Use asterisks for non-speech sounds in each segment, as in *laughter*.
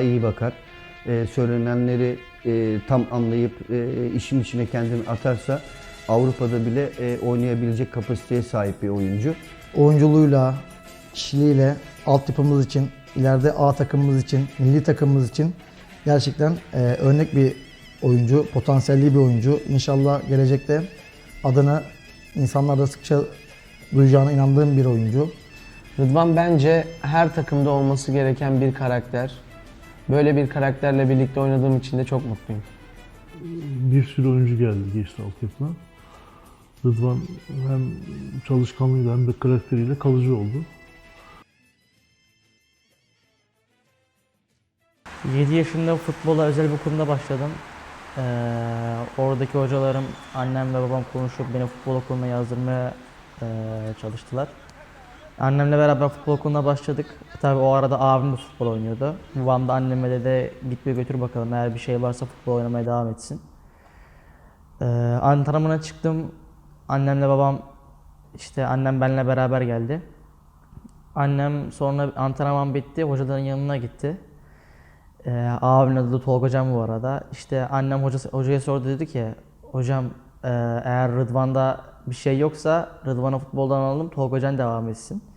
daha iyi bakar. E, söylenenleri e, tam anlayıp e, işin içine kendini atarsa Avrupa'da bile e, oynayabilecek kapasiteye sahip bir oyuncu. oyunculuğuyla, kişiliğiyle altyapımız için, ileride A takımımız için, milli takımımız için gerçekten e, örnek bir oyuncu, potansiyelli bir oyuncu. İnşallah gelecekte adını insanlarda sıkça duyacağına inandığım bir oyuncu. Rıdvan bence her takımda olması gereken bir karakter. Böyle bir karakterle birlikte oynadığım için de çok mutluyum. bir sürü oyuncu geldi geçti altyapıdan. Rıdvan hem çalışkanlığıyla hem de karakteriyle kalıcı oldu. 7 yaşında futbola özel bir okulunda başladım. Ee, oradaki hocalarım, annem ve babam konuşup beni futbol okuluna yazdırmaya e, çalıştılar. Annemle beraber futbol okuluna başladık. Tabii o arada abim de futbol oynuyordu. Babam da anneme dedi git bir götür bakalım eğer bir şey varsa futbol oynamaya devam etsin. Ee, antrenmana çıktım. Annemle babam işte annem benimle beraber geldi. Annem sonra antrenman bitti, hocaların yanına gitti. Ee, abimin adı da Tolga Can bu arada. İşte annem hocası, hocaya sordu dedi ki hocam e, eğer Rıdvan'da bir şey yoksa Rıdvan'ı futboldan alalım Tolga Can devam etsin.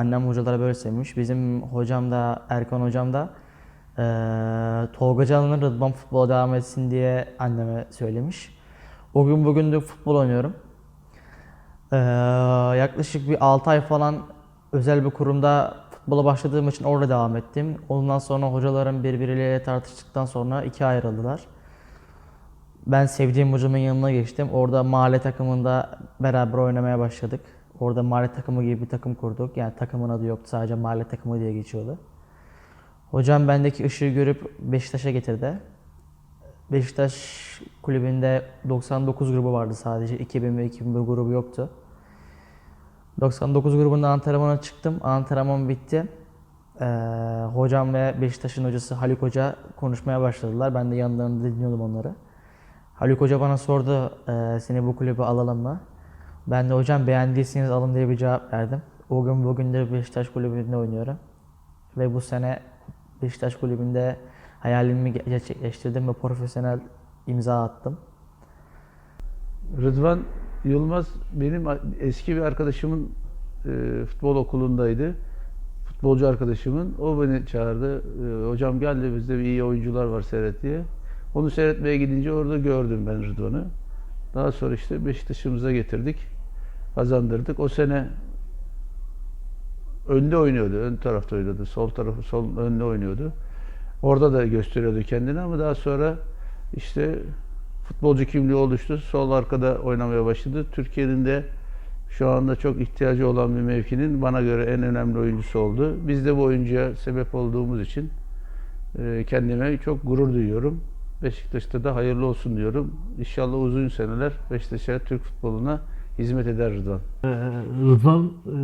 Annem hocalara böyle sevmiş. Bizim hocam da Erkan hocam da e, Tolga Can'ın Rıdvan futbola devam etsin diye anneme söylemiş. O gün bugün de futbol oynuyorum. Ee, yaklaşık bir 6 ay falan özel bir kurumda futbola başladığım için orada devam ettim. Ondan sonra hocalarım birbirleriyle tartıştıktan sonra ikiye ayrıldılar. Ben sevdiğim hocamın yanına geçtim. Orada mahalle takımında beraber oynamaya başladık. Orada mahalle takımı gibi bir takım kurduk. Yani takımın adı yoktu sadece mahalle takımı diye geçiyordu. Hocam bendeki ışığı görüp Beşiktaş'a getirdi. Beşiktaş kulübünde 99 grubu vardı sadece. 2000 ve 2001 grubu yoktu. 99 grubunda antrenmana çıktım. Antrenman bitti. Ee, hocam ve Beşiktaş'ın hocası Haluk Hoca konuşmaya başladılar. Ben de yanlarında dinliyordum onları. Haluk Hoca bana sordu, "Ee, seni bu kulübe alalım mı? Ben de hocam beğendiyseniz alın diye bir cevap verdim. O gün bugün de Beşiktaş kulübünde oynuyorum. Ve bu sene Beşiktaş kulübünde hayalimi gerçekleştirdim ve profesyonel imza attım. Rıdvan Yılmaz benim eski bir arkadaşımın e, futbol okulundaydı. Futbolcu arkadaşımın. O beni çağırdı. E, hocam gel de bizde bir iyi oyuncular var seyret diye. Onu seyretmeye gidince orada gördüm ben Rıdvan'ı. Daha sonra işte Beşiktaş'ımıza getirdik. Kazandırdık. O sene önde oynuyordu. Ön tarafta oynuyordu. Sol tarafı sol önde oynuyordu. Orada da gösteriyordu kendini ama daha sonra işte futbolcu kimliği oluştu. Sol arkada oynamaya başladı. Türkiye'nin de şu anda çok ihtiyacı olan bir mevkinin bana göre en önemli oyuncusu oldu. Biz de bu oyuncuya sebep olduğumuz için e, kendime çok gurur duyuyorum. Beşiktaş'ta da hayırlı olsun diyorum. İnşallah uzun seneler Beşiktaş'a, Türk futboluna hizmet eder Rıdvan. Ee, Rıdvan e,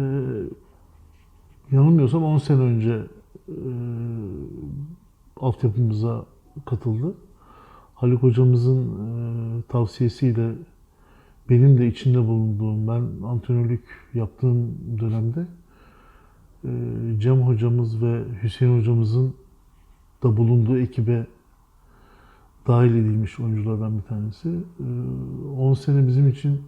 yanılmıyorsam 10 sene önce e, altyapımıza katıldı. Haluk hocamızın e, tavsiyesiyle benim de içinde bulunduğum, ben antrenörlük yaptığım dönemde e, Cem hocamız ve Hüseyin hocamızın da bulunduğu ekibe dahil edilmiş oyunculardan bir tanesi. E, 10 sene bizim için e,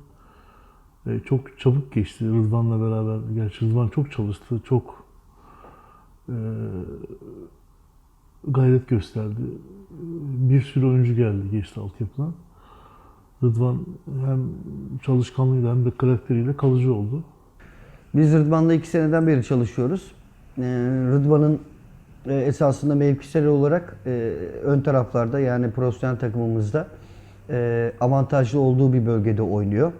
çok çabuk geçti Rıdvan'la beraber. Gerçi Rıdvan çok çalıştı, çok e, gayret gösterdi. Bir sürü oyuncu geldi geçti altyapıdan. Rıdvan hem çalışkanlığıyla hem de karakteriyle kalıcı oldu. Biz Rıdvan'la iki seneden beri çalışıyoruz. Ee, Rıdvan'ın e, esasında mevkisel olarak e, ön taraflarda yani profesyonel takımımızda e, avantajlı olduğu bir bölgede oynuyor.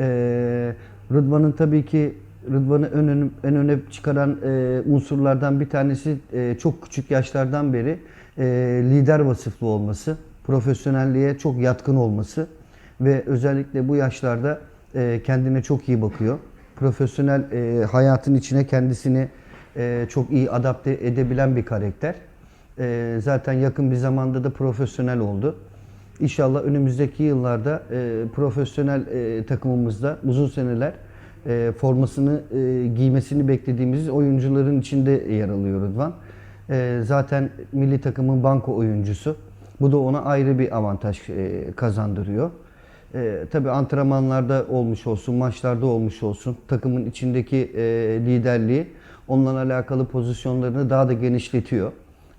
Ee, Rıdvan'ın tabii ki Rıdvan'ı en, ön- en öne çıkaran e, unsurlardan bir tanesi e, çok küçük yaşlardan beri e, lider vasıflı olması, profesyonelliğe çok yatkın olması ve özellikle bu yaşlarda e, kendine çok iyi bakıyor. Profesyonel e, hayatın içine kendisini e, çok iyi adapte edebilen bir karakter. E, zaten yakın bir zamanda da profesyonel oldu. İnşallah önümüzdeki yıllarda e, profesyonel e, takımımızda uzun seneler e, formasını e, giymesini beklediğimiz oyuncuların içinde yer alıyor Rıdvan. E, zaten milli takımın banko oyuncusu. Bu da ona ayrı bir avantaj e, kazandırıyor. E, tabii antrenmanlarda olmuş olsun, maçlarda olmuş olsun takımın içindeki e, liderliği onunla alakalı pozisyonlarını daha da genişletiyor.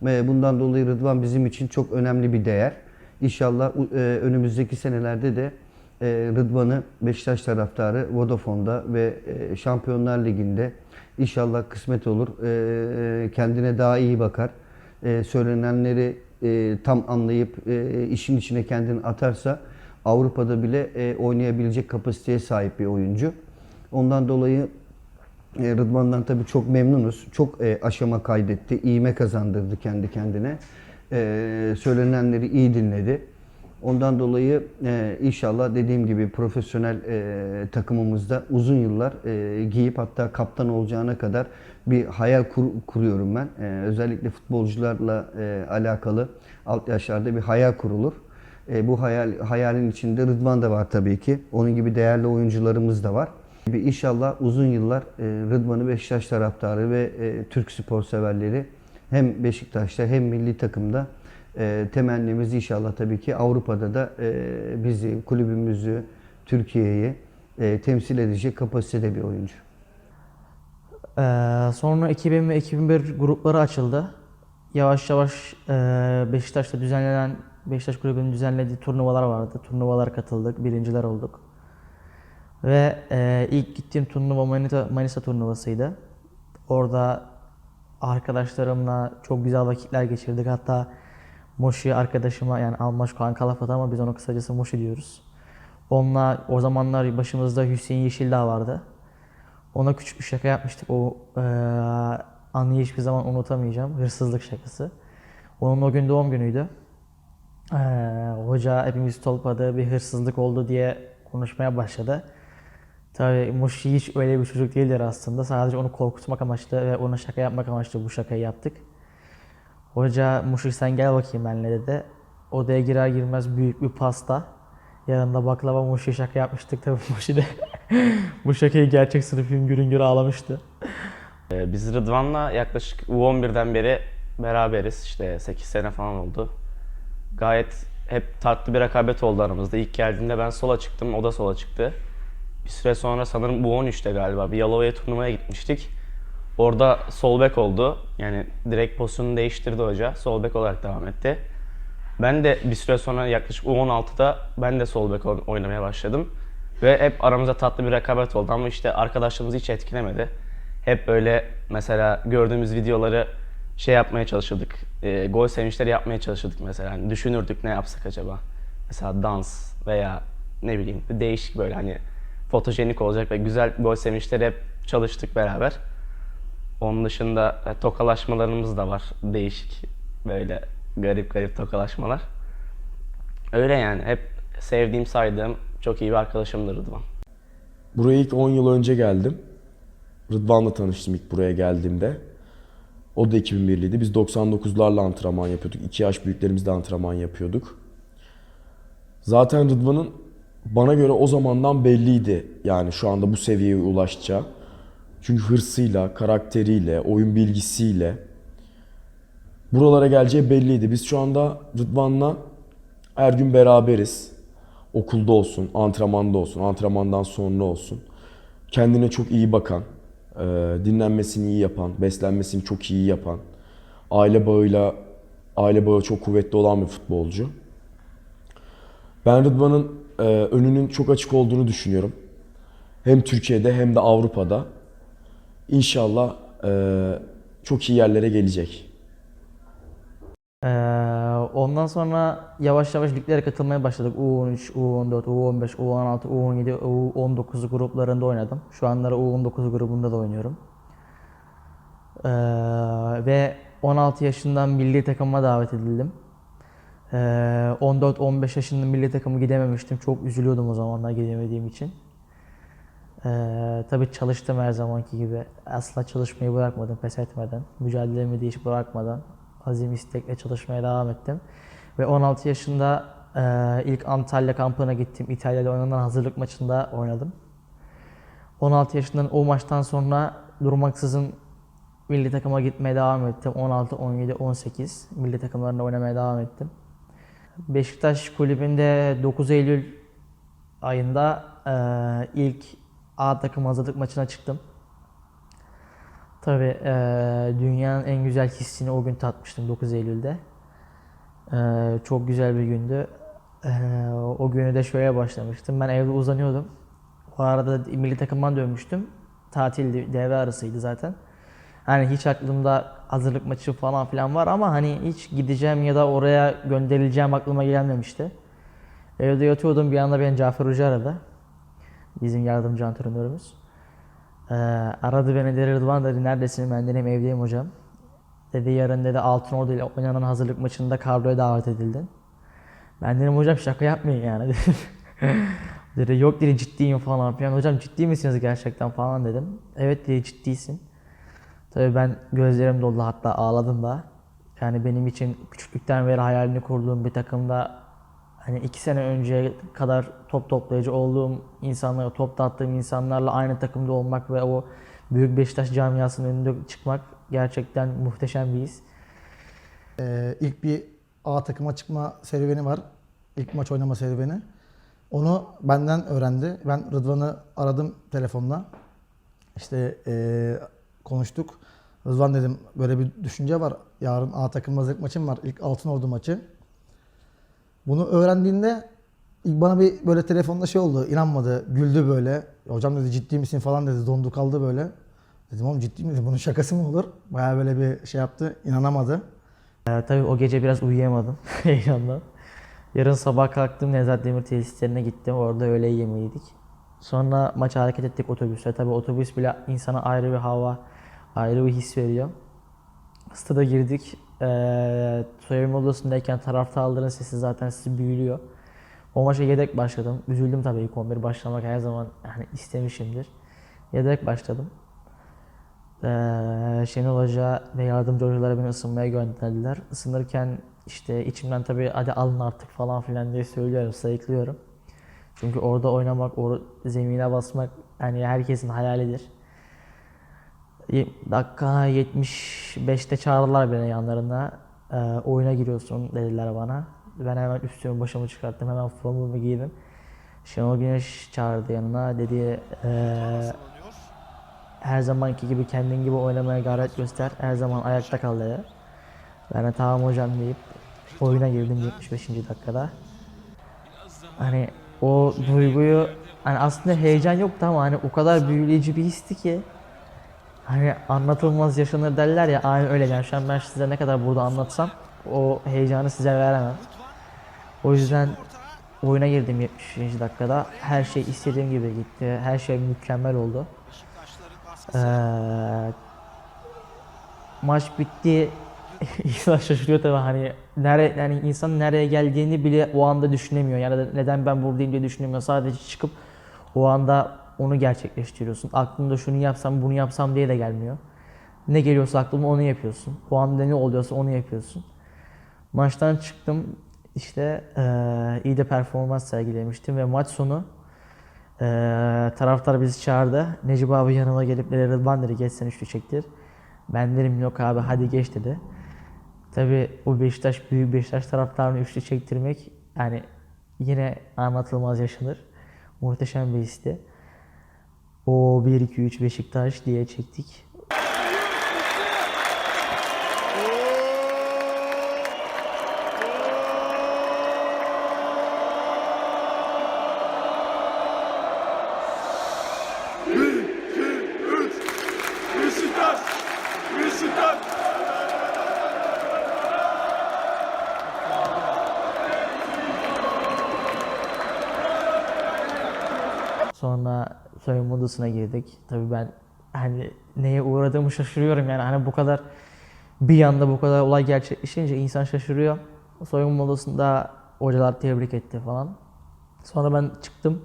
Ve bundan dolayı Rıdvan bizim için çok önemli bir değer. İnşallah e, önümüzdeki senelerde de e, Rıdvan'ı Beşiktaş taraftarı Vodafone'da ve e, Şampiyonlar Ligi'nde inşallah kısmet olur. E, kendine daha iyi bakar. E, söylenenleri e, tam anlayıp e, işin içine kendini atarsa Avrupa'da bile e, oynayabilecek kapasiteye sahip bir oyuncu. Ondan dolayı e, Rıdvan'dan tabii çok memnunuz. Çok e, aşama kaydetti, iğme kazandırdı kendi kendine. E, söylenenleri iyi dinledi. Ondan dolayı e, inşallah dediğim gibi profesyonel e, takımımızda uzun yıllar e, giyip hatta kaptan olacağına kadar bir hayal kur- kuruyorum ben. E, özellikle futbolcularla e, alakalı alt yaşlarda bir hayal kurulur. E, bu hayal hayalin içinde Rıdvan da var tabii ki. Onun gibi değerli oyuncularımız da var. İnşallah uzun yıllar e, Rıdvan'ı Beşiktaş taraftarı ve e, Türk spor severleri hem Beşiktaş'ta hem milli takımda e, temennimiz inşallah tabii ki Avrupa'da da e, bizi, kulübümüzü, Türkiye'yi e, temsil edecek kapasitede bir oyuncu. Ee, sonra 2000 ve 2001 grupları açıldı. Yavaş yavaş e, Beşiktaş'ta düzenlenen, Beşiktaş Kulübü'nün düzenlediği turnuvalar vardı. Turnuvalara katıldık, birinciler olduk. Ve e, ilk gittiğim turnuva Manisa, Manisa turnuvasıydı. Orada arkadaşlarımla çok güzel vakitler geçirdik. Hatta Moşi arkadaşıma yani Almaş Kaan Kalafat ama biz ona kısacası Moşi diyoruz. Onunla o zamanlar başımızda Hüseyin Yeşildağ vardı. Ona küçük bir şaka yapmıştık. O eee anıyı hiçbir zaman unutamayacağım. Hırsızlık şakası. Onun o gün doğum günüydü. Eee, hoca hepimiz tolpadı. Bir hırsızlık oldu diye konuşmaya başladı. Tabii Mushi hiç öyle bir çocuk değildir aslında. Sadece onu korkutmak amaçlı ve ona şaka yapmak amaçlı bu şakayı yaptık. Hoca Mushi sen gel bakayım benimle dedi. Odaya girer girmez büyük bir pasta. Yanında baklava Mushi şaka yapmıştık tabii *laughs* Mushi de *laughs* bu şakayı gerçek sınıf hüngür hüngür ağlamıştı. Ee, Biz Rıdvan'la yaklaşık U11'den beri beraberiz. İşte 8 sene falan oldu. Gayet hep tatlı bir rekabet oldu aramızda. İlk geldiğinde ben sola çıktım, o da sola çıktı. Bir süre sonra sanırım U13'te galiba bir Yalova'ya turnuvaya gitmiştik. Orada sol bek oldu. Yani direkt pozisyonu değiştirdi hoca. Sol bek olarak devam etti. Ben de bir süre sonra yaklaşık U16'da ben de sol bek oyn- oynamaya başladım. Ve hep aramızda tatlı bir rekabet oldu ama işte arkadaşlığımızı hiç etkilemedi. Hep böyle mesela gördüğümüz videoları şey yapmaya çalışırdık. E, gol sevinçleri yapmaya çalışırdık mesela. Hani düşünürdük ne yapsak acaba. Mesela dans veya ne bileyim değişik böyle hani fotojenik olacak ve güzel gol sevinçleri hep çalıştık beraber. Onun dışında e, tokalaşmalarımız da var. Değişik böyle garip garip tokalaşmalar. Öyle yani hep sevdiğim saydığım çok iyi bir arkadaşımdır Rıdvan. Buraya ilk 10 yıl önce geldim. Rıdvan'la tanıştım ilk buraya geldiğimde. O da 2001'liydi. Biz 99'larla antrenman yapıyorduk. 2 yaş büyüklerimizle antrenman yapıyorduk. Zaten Rıdvan'ın bana göre o zamandan belliydi. Yani şu anda bu seviyeye ulaşacağı. Çünkü hırsıyla, karakteriyle, oyun bilgisiyle buralara geleceği belliydi. Biz şu anda Rıdvan'la her gün beraberiz. Okulda olsun, antrenmanda olsun, antrenmandan sonra olsun. Kendine çok iyi bakan, e, dinlenmesini iyi yapan, beslenmesini çok iyi yapan, aile bağıyla aile bağı çok kuvvetli olan bir futbolcu. Ben Rıdvan'ın e, önünün çok açık olduğunu düşünüyorum. Hem Türkiye'de hem de Avrupa'da. İnşallah e, çok iyi yerlere gelecek. Ee, ondan sonra yavaş yavaş liglere katılmaya başladık. U13, U14, U15, U16, U17, U19 gruplarında oynadım. Şu anları U19 grubunda da oynuyorum. Ee, ve 16 yaşından milli takıma davet edildim. Ee, 14-15 yaşında milli takımı gidememiştim. Çok üzülüyordum o zamanlar gidemediğim için. Ee, tabii çalıştım her zamanki gibi. Asla çalışmayı bırakmadım, pes etmeden. Mücadelemi de hiç bırakmadan azim istekle çalışmaya devam ettim. Ve 16 yaşında e, ilk Antalya kampına gittim. İtalya'da oynanan hazırlık maçında oynadım. 16 yaşından o maçtan sonra durmaksızın milli takıma gitmeye devam ettim. 16, 17, 18 milli takımlarında oynamaya devam ettim. Beşiktaş kulübünde 9 Eylül ayında eee, ilk A takım hazırlık maçına çıktım. Tabii eee, dünyanın en güzel hissini o gün tatmıştım 9 Eylül'de. Eee, çok güzel bir gündü. Eee, o günü de şöyle başlamıştım. Ben evde uzanıyordum. O arada milli takımdan dönmüştüm. Tatildi, devre arasıydı zaten. Hani hiç aklımda hazırlık maçı falan filan var ama hani hiç gideceğim ya da oraya gönderileceğim aklıma gelmemişti. Evde yatıyordum bir anda beni Cafer Hoca aradı. Bizim yardımcı antrenörümüz. Ee, aradı beni dedi Rıdvan dedi neredesin ben dedim evdeyim hocam. Dedi yarın dedi Altınordu ile oynanan hazırlık maçında kadroya davet edildin. Ben dedim hocam şaka yapmayın yani *laughs* dedim. dedi yok dedi ciddiyim falan filan. Hocam ciddi misiniz gerçekten falan dedim. Evet dedi ciddiysin. Tabii ben gözlerim doldu hatta ağladım da. Yani benim için küçüklükten beri hayalini kurduğum bir takımda hani iki sene önceye kadar top toplayıcı olduğum insanlara, top dağıttığım insanlarla aynı takımda olmak ve o büyük Beşiktaş camiasının önünde çıkmak gerçekten muhteşem bir his. Ee, ilk bir A takıma çıkma serüveni var. İlk maç oynama serüveni. Onu benden öğrendi. Ben Rıdvan'ı aradım telefonla. İşte eee, konuştuk. Rıdvan dedim böyle bir düşünce var. Yarın A takım hazırlık maçım var. İlk Altınordu maçı. Bunu öğrendiğinde ilk bana bir böyle telefonda şey oldu. inanmadı. Güldü böyle. Hocam dedi ciddi misin falan dedi. Dondu kaldı böyle. Dedim oğlum ciddi mi? Bunun şakası mı olur? Bayağı böyle bir şey yaptı. inanamadı. Ee, tabii o gece biraz uyuyamadım *laughs* heyecandan. Yarın sabah kalktım Nevzat Demir tesislerine gittim. Orada öğle yemeği. Sonra maça hareket ettik otobüsle. Tabii otobüs bile insana ayrı bir hava, ayrı bir his veriyor. Stada girdik. Ee, soyunma odasındayken taraftarların sesi zaten sizi büyülüyor. O maça yedek başladım. Üzüldüm tabii ilk 11 başlamak her zaman yani istemişimdir. Yedek başladım. Ee, Şenol Hoca ve yardımcı hocalara beni ısınmaya gönderdiler. Isınırken işte içimden tabii hadi alın artık falan filan diye söylüyorum, sayıklıyorum. Çünkü orada oynamak, o zemine basmak yani herkesin hayalidir. Dakika 75'te çağırdılar beni yanlarına. Ee, oyuna giriyorsun dediler bana. Ben hemen üstümü başımı çıkarttım, hemen formumu giydim. Şenol Güneş çağırdı yanına. Dedi eee her zamanki gibi kendin gibi oynamaya gayret göster. Her zaman ayakta kal dedi. Ben de tamam hocam deyip oyuna girdim 75. dakikada. Hani o duyguyu hani aslında heyecan yoktu ama hani o kadar büyüleyici bir histi ki hani anlatılmaz yaşanır derler ya aynı öyle yani şu an ben size ne kadar burada anlatsam o heyecanı size veremem. O yüzden oyuna girdim 70. dakikada. Her şey istediğim gibi gitti. Her şey mükemmel oldu. Ee, maç bitti. *laughs* İnsan şaşırıyor tabii hani nere yani insan nereye geldiğini bile o anda düşünemiyor. Yani neden ben buradayım diye düşünemiyor. Sadece çıkıp o anda onu gerçekleştiriyorsun. Aklında şunu yapsam, bunu yapsam diye de gelmiyor. Ne geliyorsa aklıma onu yapıyorsun. O anda ne oluyorsa onu yapıyorsun. Maçtan çıktım. İşte eee, iyi de performans sergilemiştim ve maç sonu eee, taraftar bizi çağırdı. Necip abi yanıma gelip Rıdvan dedi geç sen üçlü çektir. Ben dedim yok abi hadi geç dedi. Tabi o Beşiktaş büyük Beşiktaş taraftarını üçlü çektirmek yani yine anlatılmaz yaşanır. Muhteşem bir histi. O 1-2-3 Beşiktaş diye çektik. Sonra soyunma odasına girdik. Tabii ben hani neye uğradığımı şaşırıyorum yani hani bu kadar bir anda bu kadar olay gerçekleşince insan şaşırıyor. Soyunma odasında hocalar tebrik etti falan. Sonra ben çıktım.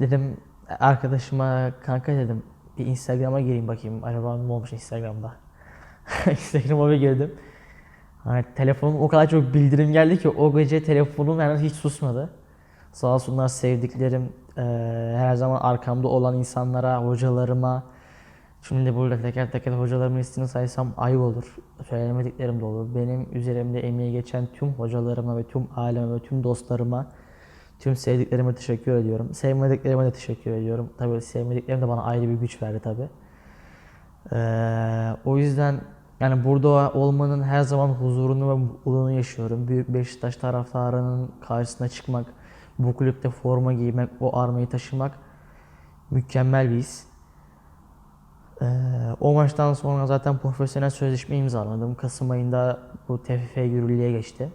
Dedim arkadaşıma kanka dedim bir Instagram'a gireyim bakayım acaba ne olmuş Instagram'da. *laughs* Instagram'a bir girdim. Hani telefonum o kadar çok bildirim geldi ki o gece telefonum yani hiç susmadı. Sağ olsunlar sevdiklerim, her zaman arkamda olan insanlara, hocalarıma, Şimdi burada teker teker hocalarımın ismini saysam ayıp olur. Söylemediklerim de olur. Benim üzerimde emeği geçen tüm hocalarıma ve tüm aileme ve tüm dostlarıma, tüm sevdiklerime teşekkür ediyorum. Sevmediklerime de teşekkür ediyorum. Tabii sevmediklerim de bana ayrı bir güç verdi tabii. Ee, o yüzden yani burada olmanın her zaman huzurunu ve mutluluğunu yaşıyorum. Büyük Beşiktaş taraftarının karşısına çıkmak, bu kulüpte forma giymek, o armayı taşımak mükemmel bir his. Ee, o maçtan sonra zaten profesyonel sözleşme imzaladım. Kasım ayında bu TFF yürürlüğe geçti.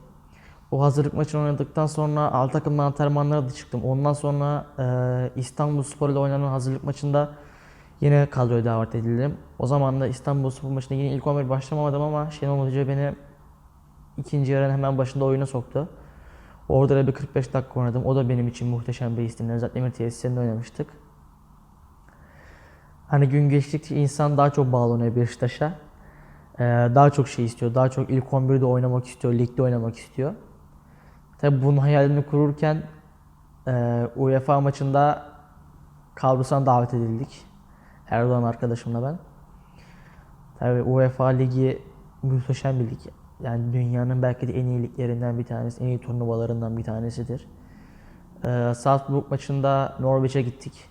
O hazırlık maçını oynadıktan sonra alt takımdan antrenmanlara da çıktım. Ondan sonra e, İstanbul Spor ile oynanan hazırlık maçında yine kadroya davet edildim. O zaman da İstanbul Spor maçında yine ilk 11 başlamamadım ama Şenol Hoca beni ikinci yarının hemen başında oyuna soktu. Orada da bir 45 dakika oynadım. O da benim için muhteşem bir histi. Nevzat Demir tesislerinde oynamıştık. Hani gün geçtikçe insan daha çok bağlanıyor Beşiktaş'a. Ee, daha çok şey istiyor. Daha çok ilk 11'de oynamak istiyor. Ligde oynamak istiyor. Tabi bunun hayalini kururken e, UEFA maçında kadrosuna davet edildik. Erdoğan arkadaşımla ben. Tabi UEFA Ligi muhteşem bir lig. Yani dünyanın belki de en iyi liglerinden bir tanesi, en iyi turnuvalarından bir tanesidir. Ee, Salzburg maçında Norwich'e gittik.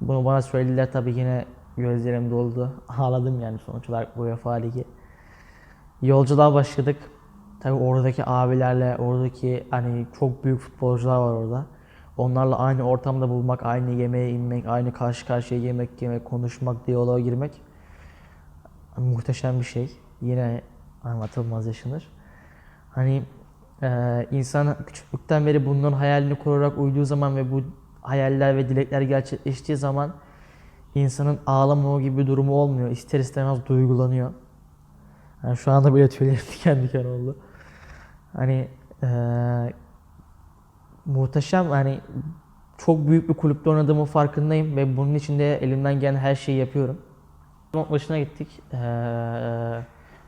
Bunu bana söylediler tabii yine gözlerim doldu. *laughs* Ağladım yani sonuç olarak bu UEFA Ligi. Yolculuğa başladık. Tabii oradaki abilerle, oradaki hani çok büyük futbolcular var orada. Onlarla aynı ortamda bulmak, aynı yemeğe inmek, aynı karşı karşıya yemek yemek, konuşmak, diyaloğa girmek muhteşem bir şey. Yine anlatılmaz yaşanır. Hani e, insan küçüklükten beri bunların hayalini kurarak uyduğu zaman ve bu hayaller ve dilekler gerçekleştiği zaman insanın ağlama gibi bir durumu olmuyor. İster istemez duygulanıyor. Yani şu anda bile tüylerim *laughs* diken diken oldu. Hani eee muhteşem hani çok büyük bir kulüpte oynadığımın farkındayım ve bunun için de elimden gelen her şeyi yapıyorum. Başına gittik. Eee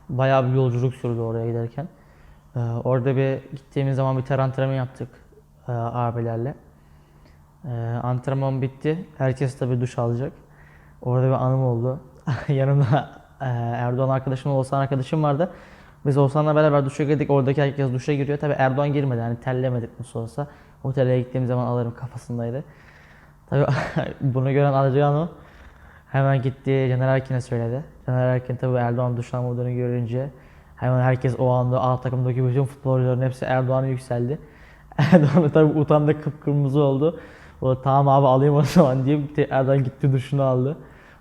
bayağı bir yolculuk sürdü oraya giderken. Eee, orada bir gittiğimiz zaman bir ter antrenman yaptık eee, abilerle. Eee antrenman bitti. Herkes tabii duş alacak. Orada bir anım oldu. *laughs* Yanımda eee, Erdoğan arkadaşım, Oğuzhan arkadaşım vardı. Biz Oğuzhan'la beraber duşa girdik. Oradaki herkes duşa giriyor. Tabii Erdoğan girmedi. Yani terlemedik nasıl olsa. Otele gittiğim zaman alırım kafasındaydı. Tabii *laughs* bunu gören Adriano hemen gitti Caner Erkin'e söyledi. Caner Erkin tabii Erdoğan duş almadığını görünce hemen herkes o anda A takımdaki bütün futbolcuların hepsi Erdoğan'a yükseldi. *laughs* Erdoğan da tabii utandı kıpkırmızı oldu. O tamam abi alayım o zaman gitti, Erdoğan gitti duşunu aldı.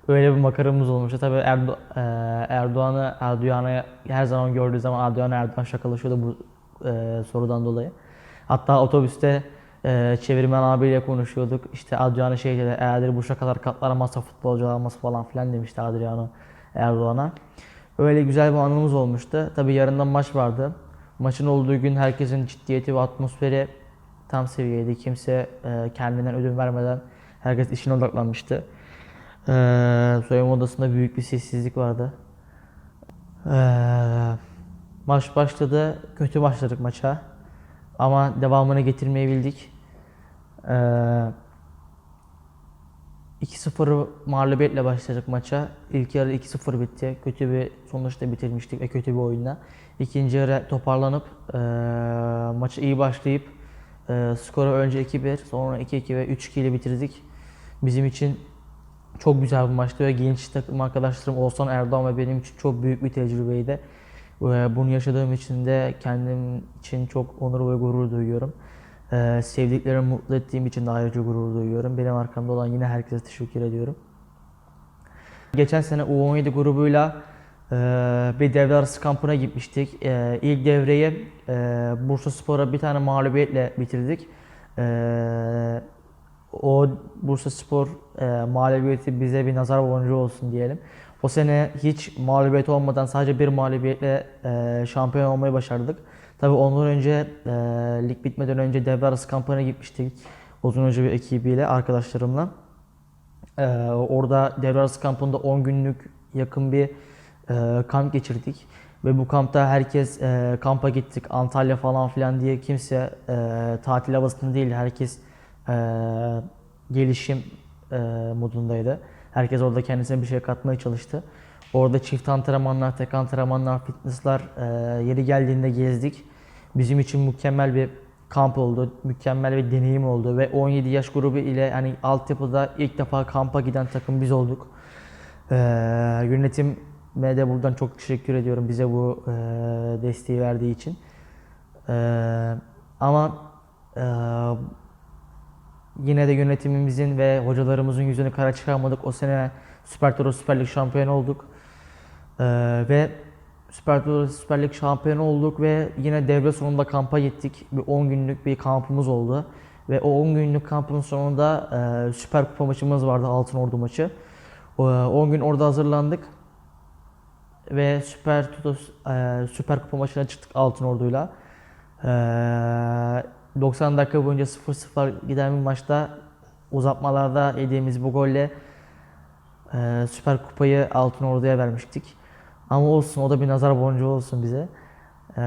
Öyle bir makaramız olmuştu. Tabii Erdo e, Erdoğan'ı Erdoğan'a her zaman gördüğü zaman Erdoğan Erdoğan şakalaşıyordu bu e, sorudan dolayı. Hatta otobüste e, çevirmen abiyle konuşuyorduk. İşte Adriano şey dedi, eğer bu şakalar katlanamazsa futbolcu olamaz falan filan demişti Adriano Erdoğan'a. Öyle güzel bir anımız olmuştu. Tabii yarından maç vardı. Maçın olduğu gün herkesin ciddiyeti ve atmosferi tam seviyeydi. Kimse e, kendinden ödün vermeden herkes işine odaklanmıştı. E, soyunma odasında büyük bir sessizlik vardı. E, maç başladı. Kötü başladık maça. Ama devamını getirmeyi bildik. Ee, 2-0 mağlubiyetle başladık maça. İlk yarı 2-0 bitti. Kötü bir sonuçta bitirmiştik ve kötü bir oyunla. İkinci yarı toparlanıp e, maçı iyi başlayıp e, skoru önce 2-1 sonra 2-2 ve 3-2 ile bitirdik. Bizim için çok güzel bir maçtı ve genç takım arkadaşlarım Oğuzhan Erdoğan ve benim için çok büyük bir tecrübeydi. Ve Bunu yaşadığım için de kendim için çok onur ve gurur duyuyorum. Ee, sevdiklerimi mutlu ettiğim için de ayrıca gurur duyuyorum. Benim arkamda olan yine herkese teşekkür ediyorum. Geçen sene U17 grubuyla e, bir devre arası kampına gitmiştik. E, ilk devreyi e, Bursa Spor'a bir tane mağlubiyetle bitirdik. E, o Bursa Spor e, mağlubiyeti bize bir nazar boncuğu olsun diyelim. O sene hiç mağlubiyet olmadan sadece bir mağlubiyetle e, şampiyon olmayı başardık. Tabii ondan önce e, lig bitmeden önce devre arası kampına gitmiştik. Uzun Hoca ve ekibiyle, arkadaşlarımla. E, orada devre arası kampında 10 günlük yakın bir e, kamp geçirdik. Ve bu kampta herkes e, kampa gittik Antalya falan filan diye kimse e, tatil havasında değil. Herkes e, gelişim e, modundaydı. Herkes orada kendisine bir şey katmaya çalıştı. Orada çift antrenmanlar, tek antrenmanlar, fitnesslar e, yeri geldiğinde gezdik. Bizim için mükemmel bir kamp oldu, mükemmel bir deneyim oldu ve 17 yaş grubu ile hani altyapıda ilk defa kampa giden takım biz olduk. Ee, yönetime de buradan çok teşekkür ediyorum bize bu e, desteği verdiği için. Ee, ama e, yine de yönetimimizin ve hocalarımızın yüzünü kara çıkarmadık. O sene Süper Toro Süper Lig şampiyonu olduk. Ee, ve Süper Toro Süper Lig şampiyonu olduk ve yine devre sonunda kampa gittik. Bir 10 günlük bir kampımız oldu. Ve o 10 günlük kampın sonunda e, Süper Kupa maçımız vardı Altın Ordu maçı. O, 10 gün orada hazırlandık. Ve Süper Toto, e, Süper Kupa maçına çıktık Altın Ordu'yla. E, 90 dakika boyunca 0-0 giden bir maçta uzatmalarda yediğimiz bu golle e, Süper Kupayı Altın Ordu'ya vermiştik. Ama olsun o da bir nazar boncuğu olsun bize. E,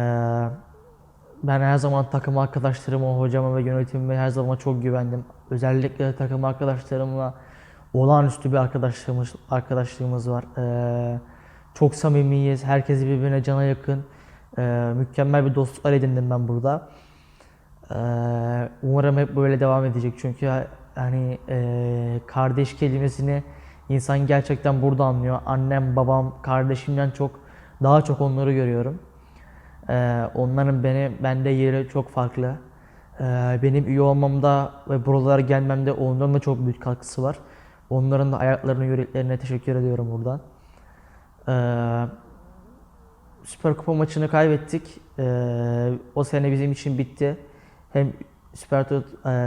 ben her zaman takım arkadaşlarıma, hocama ve yönetimime her zaman çok güvendim. Özellikle takım arkadaşlarımla olağanüstü bir arkadaşlığımız, arkadaşlığımız var. Ee, çok samimiyiz. Herkes birbirine cana yakın. Ee, mükemmel bir dostluklar edindim ben burada. Ee, umarım hep böyle devam edecek çünkü hani e, kardeş kelimesini insan gerçekten burada anlıyor. Annem, babam, kardeşimden çok daha çok onları görüyorum. Ee, onların beni bende yeri çok farklı. Ee, benim üye olmamda ve buralara gelmemde onların da çok büyük katkısı var. Onların da ayaklarını, yüreklerine teşekkür ediyorum buradan. Ee, Süper Kupa maçını kaybettik. O sene bizim için bitti. Hem Süper,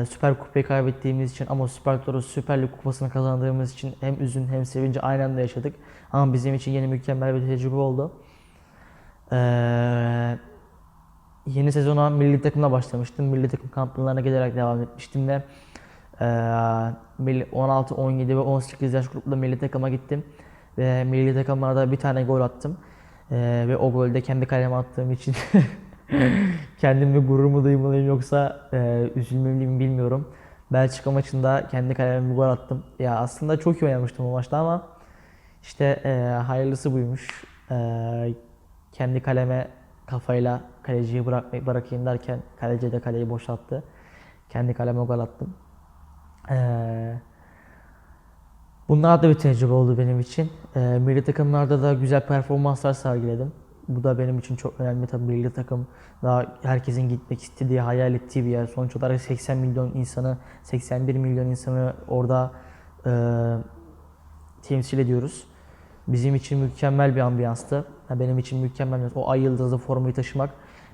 e, Süper Kupayı kaybettiğimiz için ama Süper Toro Süper Lig kupasını kazandığımız için hem üzün hem sevinci aynı anda yaşadık. Ama bizim için yeni mükemmel bir tecrübe oldu. Ee, yeni sezona milli takımla başlamıştım. Milli takım kamplarına gelerek devam etmiştim ve milli- 16, 17 ve 18 yaş grupla milli takıma gittim. Ve milli takımlarda bir tane gol attım. Ee, ve o golde kendi kaleme attığım için *laughs* *laughs* kendimi gurur mu duymalıyım yoksa e, üzülmeliyim bilmiyorum. Belçika maçında kendi kaleme bir gol attım. Ya aslında çok iyi oynamıştım o maçta ama işte e, hayırlısı buymuş. E, kendi kaleme kafayla kaleciyi bırak, bırakayım derken kaleci de kaleyi boşalttı. Kendi kaleme gol attım. Ee, bunlar da bir tecrübe oldu benim için. Ee, milli takımlarda da güzel performanslar sergiledim. Bu da benim için çok önemli tabii milli takım daha herkesin gitmek istediği, hayal ettiği bir yer. Sonuç olarak 80 milyon insanı, 81 milyon insanı orada e, temsil ediyoruz. Bizim için mükemmel bir ambiyanstı. Ya Benim için mükemmel bir O ay yıldızlı formayı taşımak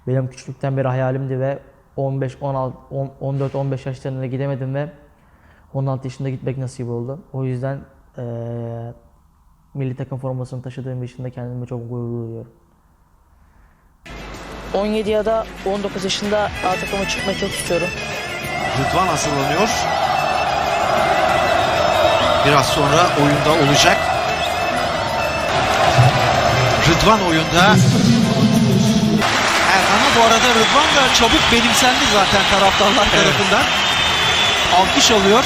benim küçüklükten beri hayalimdi ve 15, 16, 10 14, 15 yaşlarında gidemedim ve 16 yaşında gitmek nasip oldu. O yüzden eee milli takım formasını taşıdığım için de kendimi çok gurur duyuyorum. 17 ya da 19 yaşında A takıma çıkmayı çok istiyorum. Rıdvan hazırlanıyor. Biraz sonra oyunda olacak. Rıdvan oyunda. Erhan'a bu arada Rıdvan da çabuk benimsendi zaten taraftarlar tarafından. Alkış alıyor.